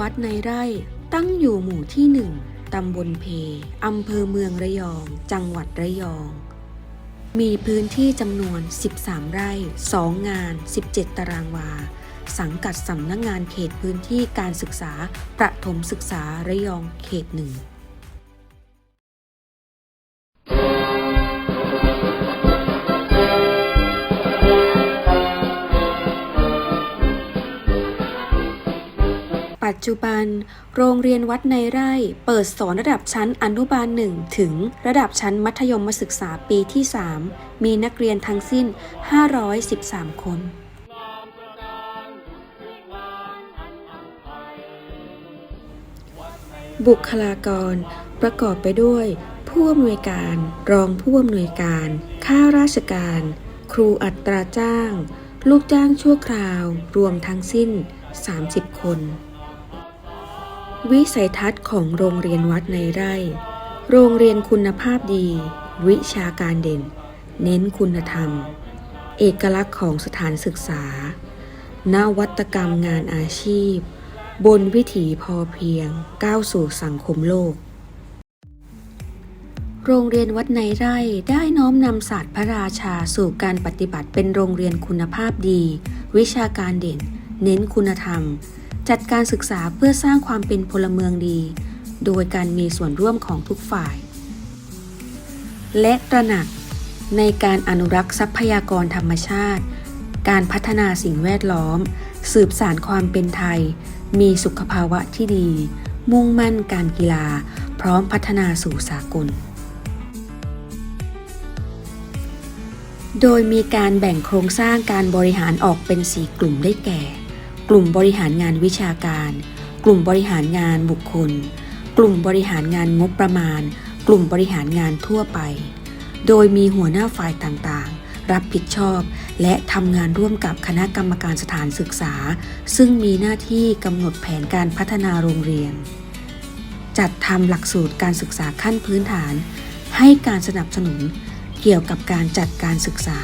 วัดในไร่ ตั้งอยู่หมู่ที่หนึ่งตำบลเพอำเภอเมืองระยอง จังหวัดระยอง มีพื้นที่จำนวน 13 ไร่ 2 งาน 17 ตารางวา สังกัดสำนักงงานเขตพื้นที่การศึกษา ประถมศึกษาระยองเขตหนึ่ง จจุบัน โรงเรียนวัดในไร่เปิดสอนระดับชั้นอนุบาล1ถึงระดับชั้นมัธยมศึกษาปีที่ 3 มีนักเรียนทั้งสิ้น 513 คนบุคลากร ประกอบไปด้วย ผู้อำนวยการ รองผู้อำนวยการ ข้าราชการ ครูอัตราจ้าง ลูกจ้างชั่วคราว รวมทั้งสิ้น 30 คน วิสัยทัศน์ของโรงเรียนวัดในไร่ โรงเรียนคุณภาพดี วิชาการเด่น เน้นคุณธรรม เอกลักษณ์ของสถานศึกษา นวัตกรรมงานอาชีพ บนวิถีพอเพียง ก้าวสู่สังคมโลก โรงเรียนวัดในไร่ได้น้อมนำศาสตร์พระราชาสู่การปฏิบัติเป็นโรงเรียนคุณภาพดี วิชาการเด่น เน้นคุณธรรม จัดการศึกษาเพื่อสร้างความเป็นพลเมืองดี โดยการมีส่วนร่วมของทุกฝ่าย และตระหนักในการอนุรักษ์ทรัพยากรธรรมชาติ การพัฒนาสิ่งแวดล้อม สืบสานความเป็นไทย มีสุขภาวะที่ดี มุ่งมั่นการกีฬา พร้อมพัฒนาสู่สากล โดยมีการแบ่งโครงสร้างการบริหารออกเป็น 4 กลุ่มได้แก่ กลุ่มบริหารงานวิชาการ กลุ่มบริหารงานบุคคล กลุ่มบริหารงานงบประมาณ กลุ่มบริหารงานทั่วไป โดยมีหัวหน้าฝ่ายต่างๆ รับผิดชอบ และทำงานร่วมกับคณะกรรมการสถานศึกษา ซึ่งมีหน้าที่กำหนดแผนการพัฒนาโรงเรียน จัดทำหลักสูตรการศึกษาขั้นพื้นฐาน ให้การสนับสนุนเกี่ยวกับการจัดการศึกษา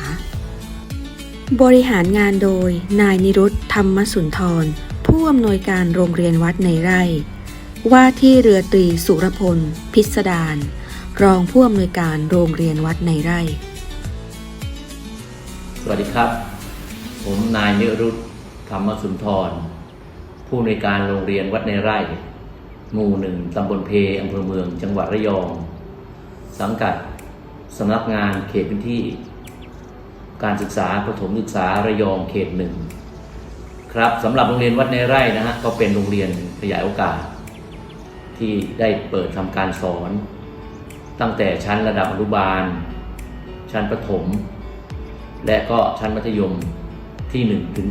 บริหารงานโดย นายนิรุตธรรมสุนทร ผู้อำนวยการโรงเรียนวัดในไร่ ว่าที่เรือตรีสุรพล พิสดารรองผู้อำนวยการโรงเรียนวัดในไร่ สวัสดีครับ ผมนายนิรุตธรรมสุนทร ผู้ในวยการโรงเรียนวัดในไร่ หมู่หนึ่งตำบลเพอำเภอเมือง จังหวัดระยอง สังกัดสำนักงานเขตพื้นที่ การศึกษาประถมศึกษาระยองเขตหนึ่งครับสำหรับโรงเรียนวัดในไร่นะฮะก็เป็นโรงเรียนขยายโอกาส ที่ได้เปิดทำการสอน ตั้งแต่ชั้นระดับอนุบาล ชั้นประถม และก็ชั้นมัธยมที่1ถึง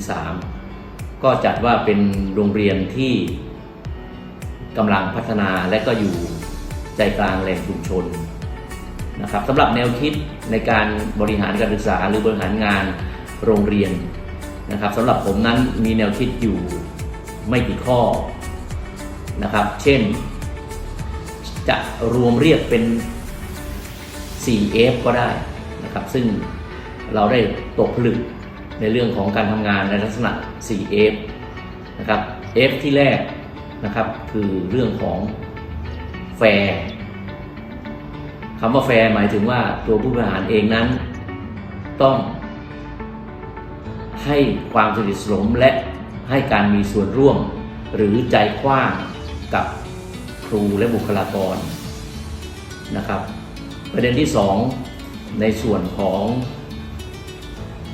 3ก็จัดว่าเป็นโรงเรียนที่กำลังพัฒนาและก็อยู่ใจกลางแหล่งชุมชน นะครับสำหรับแนวคิดในการบริหารการศึกษาหรือบริหารงานโรงเรียนนะครับสำหรับผมนั้นมีแนวคิดอยู่ไม่กี่ข้อนะครับ เช่น จะรวมเรียกเป็น 4F ก็ได้นะครับ ซึ่งเราได้ตกผลึกในเรื่องของการทำงานในลักษณะ 4F นะครับ F ที่แรกนะครับคือเรื่องของแฟร์ คำว่าแฟร์หมายถึงว่าตัวผู้บริหารเองนั้น ต้อง ให้ความสนิทสนมและให้การมีส่วนร่วม หรือใจกว้างกับครูและบุคลากรนะครับ ประเด็นที่ 2 ในส่วนของ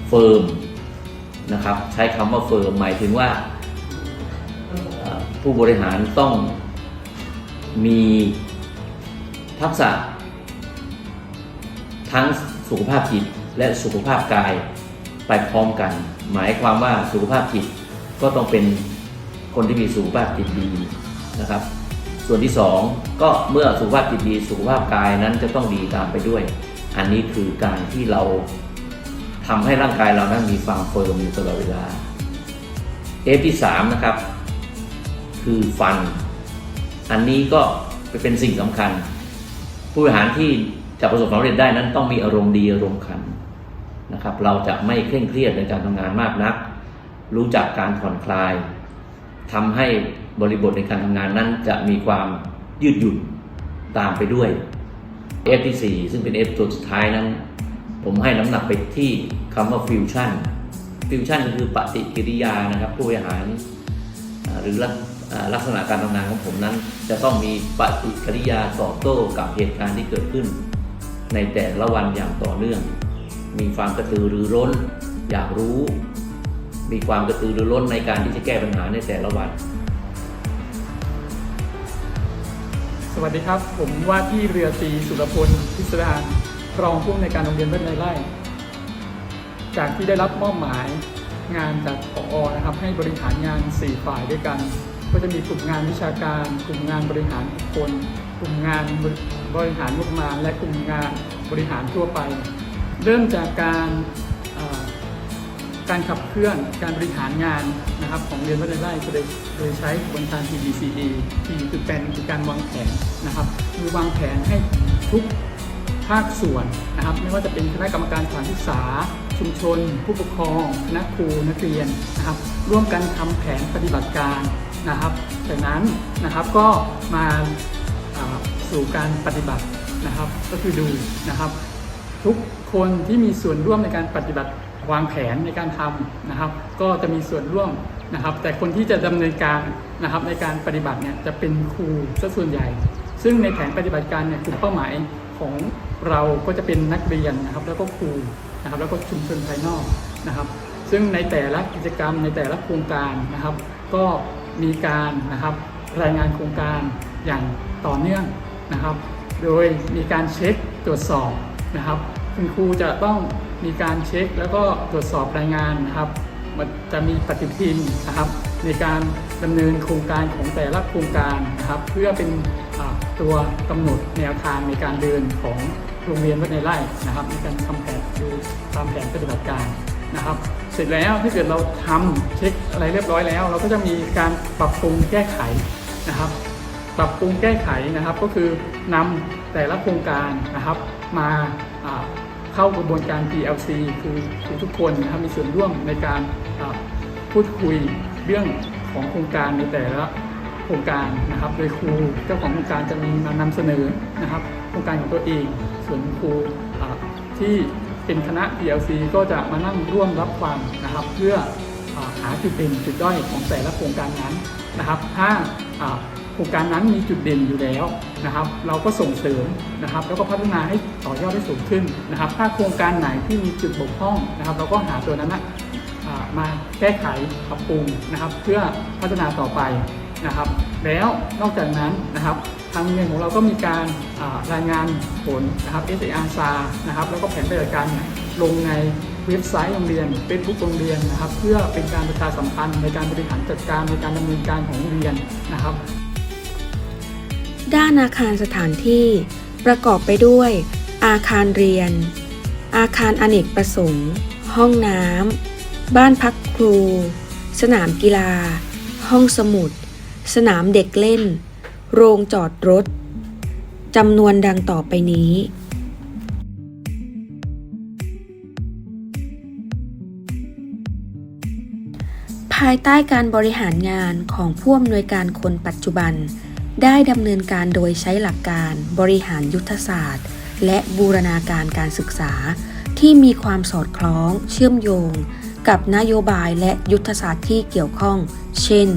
เฟิร์มนะครับใช้คำว่าเฟิร์มหมายถึงว่าผู้บริหารต้องมีทักษะ ทั้งสุขภาพจิตและสุขภาพกายไปพร้อมกัน หมายความว่าสุขภาพจิตก็ต้องเป็นคนที่มีสุขภาพจิตดีนะครับ ส่วนที่สองก็เมื่อสุขภาพจิตดี สุขภาพกายนั้นจะต้องดีตามไปด้วย อันนี้คือการที่เราทำให้ร่างกายเรานั้นมีความเฟิร์มอยู่ตลอดเวลาเอฟที่สามนะครับ คือฟัน อันนี้ก็เป็นสิ่งสำคัญ ผู้บริหารที่ จะประสบความสำเร็จได้นั้นต้องมีอารมณ์ดีอารมณ์ขันนะครับ เราจะไม่เคร่งเครียดในการทำงานมากนัก รู้จักการผ่อนคลายทำให้บริบทในการทำงานนั้นจะมีความยืดหยุ่นตามไปด้วย F ที่ 4 ซึ่งเป็น F ตัวสุดท้ายนั้น ผมให้น้ำหนักไปที่คำว่าฟิวชั่นฟิวชั่นก็คือปฏิกิริยานะครับผู้บริหาร หรือลักษณะการทำงานของผมนั้น จะต้องมีปฏิกิริยาตอบโต้กับเหตุการณ์ที่เกิดขึ้น ในแต่ละวันอย่างต่อเนื่อง มีความกระตือรือร้น อยากรู้ มีความกระตือรือร้นในการที่จะแก้ปัญหาในแต่ละวัน สวัสดีครับ ผมว่าที่เรือตรีสุรพลพิสดารรองผู้อำนวยการโรงเรียนบ้านในไร่ จากที่ได้รับมอบหมายงานจากผอนะครับ ให้บริหารงาน 4 ฝ่ายด้วยกัน ก็จะมีกลุ่มงานวิชาการ กลุ่มงานบริหารบุคคล กลุ่มงานบริหารงบประมาณ และกลุ่มงานบริหารทั่วไป เริ่มจากการการขับเคลื่อนการบริหารงานนะครับของเรียนวัดไร่โดยโดยใช้กระบวนการ TBCE T คือเป็นคือการวางแผนนะครับคือวางแผนให้ทุกภาคส่วนนะครับ ไม่ว่าจะเป็นคณะกรรมการสถานศึกษา ชุมชน ผู้ปกครองคณะครูนักเรียนนะครับ ร่วมกันทำแผนปฏิบัติการนะครับจากนั้นนะครับก็มา สู่การปฏิบัตินะครับ ก็คือดูนะครับ ทุกคนที่มีส่วนร่วมในการปฏิบัติวางแผนในการทำนะครับ ก็จะมีส่วนร่วมนะครับ แต่คนที่จะดำเนินการนะครับ ในการปฏิบัติเนี่ยจะเป็นครูซะส่วนใหญ่ ซึ่งในแผนปฏิบัติการเนี่ยกลุ่มเป้าหมายของเราก็จะเป็นนักเรียนนะครับ แล้วก็ครูนะครับ แล้วก็ชุมชนภายนอกนะครับ ซึ่งในแต่ละกิจกรรมในแต่ละโครงการนะครับ ก็มีการนะครับรายงานโครงการอย่างต่อเนื่อง นะครับ โดยมีการเช็คตรวจสอบนะครับ คุณครูจะต้องมีการเช็คแล้วก็ตรวจสอบรายงานนะครับมันจะมีปฏิทินนะครับ ในการดำเนินโครงการของแต่ละโครงการนะครับ เพื่อเป็นตัวกำหนดแนวทางในการเดินของโรงเรียนวัดในไร่นะครับ ในการทำแผนดูตามแผนปฏิบัติการนะครับ เสร็จแล้วถ้าเกิดเราทำเช็คอะไรเรียบร้อยแล้ว เราก็จะมีการปรับปรุงแก้ไขนะครับ ปรับปรุงแก้ไขนะครับ ก็คือนำแต่ละโครงการนะครับ มาเข้ากระบวนการ PLC คือคือทุกคนนะครับมีส่วนร่วมในการพูดคุยเรื่องของโครงการในแต่ละโครงการนะครับ โดยครูเจ้าของโครงการจะมีมานำเสนอนะครับ โครงการของตัวเอง ส่วนครูที่เป็นคณะ PLC ก็จะมานั่งร่วมรับฟังนะครับ เพื่ออหาจุดเด่นจุดด้อยของแต่ละโครงการนั้นนะครับ ถ้า โครงการนั้นมีจุดเด่นอยู่แล้วนะครับ เราก็ส่งเสริมนะครับ แล้วก็พัฒนาให้ต่อยอดได้สูงขึ้นนะครับ ถ้าโครงการไหนที่มีจุดบกพร่องนะครับ เราก็หาตัวนั้นนะมาแก้ไขปรับปรุงนะครับ เพื่อพัฒนาต่อไปนะครับ แล้วนอกจากนั้นนะครับทางโรงเรียนของเราก็มีการรายงานผลนะครับ SAR s a นะครับ แล้วก็แผนปฏิบัติการลงในเว็บไซต์โรงเรียน Facebook โรงเรียนนะครับ เพื่อเป็นการประชาสัมพันธ์ในการบริหารจัดการในการดำเนินการของโรงเรียนนะครับ ด้านอาคารสถานที่ ประกอบไปด้วย อาคารเรียน อาคารอเนกประสงค์ ห้องน้ำ บ้านพักครู สนามกีฬา ห้องสมุด สนามเด็กเล่น โรงจอดรถจำนวนดังต่อไปนี้ภายใต้การบริหารงานของผู้อำนวยการคนปัจจุบัน ได้ดำเนินการโดยใช้หลักการบริหารยุทธศาสตร์ และบูรณาการการศึกษา ที่มีความสอดคล้อง เชื่อมโยง กับนโยบายและยุทธศาสตร์ที่เกี่ยวข้อง เช่น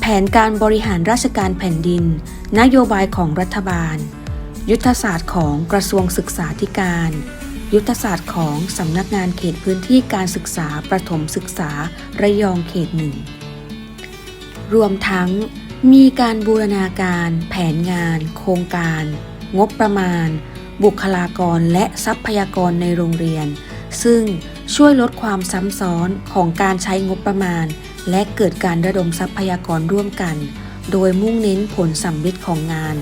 แผนการบริหารราชการแผ่นดิน นโยบายของรัฐบาล ยุทธศาสตร์ของกระทรวงศึกษาธิการ ยุทธศาสตร์ของสำนักงานเขตพื้นที่การศึกษาประถมศึกษาระยองเขตหนึ่งรวมทั้ง มีการบูรณาการ แผนงาน โครงการ งบประมาณ บุคลากรและทรัพยากรในโรงเรียน ซึ่งช่วยลดความซ้ำซ้อนของการใช้งบประมาณ และเกิดการระดมทรัพยากรร่วมกัน โดยมุ่งเน้นผลสำลิดของงาน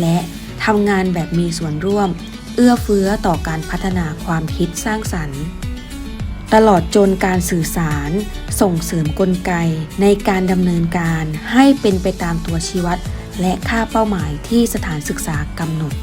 และทำงานแบบมีส่วนร่วม เอื้อเฟื้อต่อการพัฒนาความคิดสร้างสรรค์ ตลอดจนการสื่อสาร ส่งเสริมกลไก ในการดำเนินการให้เป็นไปตามตัวชี้วัด และค่าเป้าหมายที่สถานศึกษากำหนด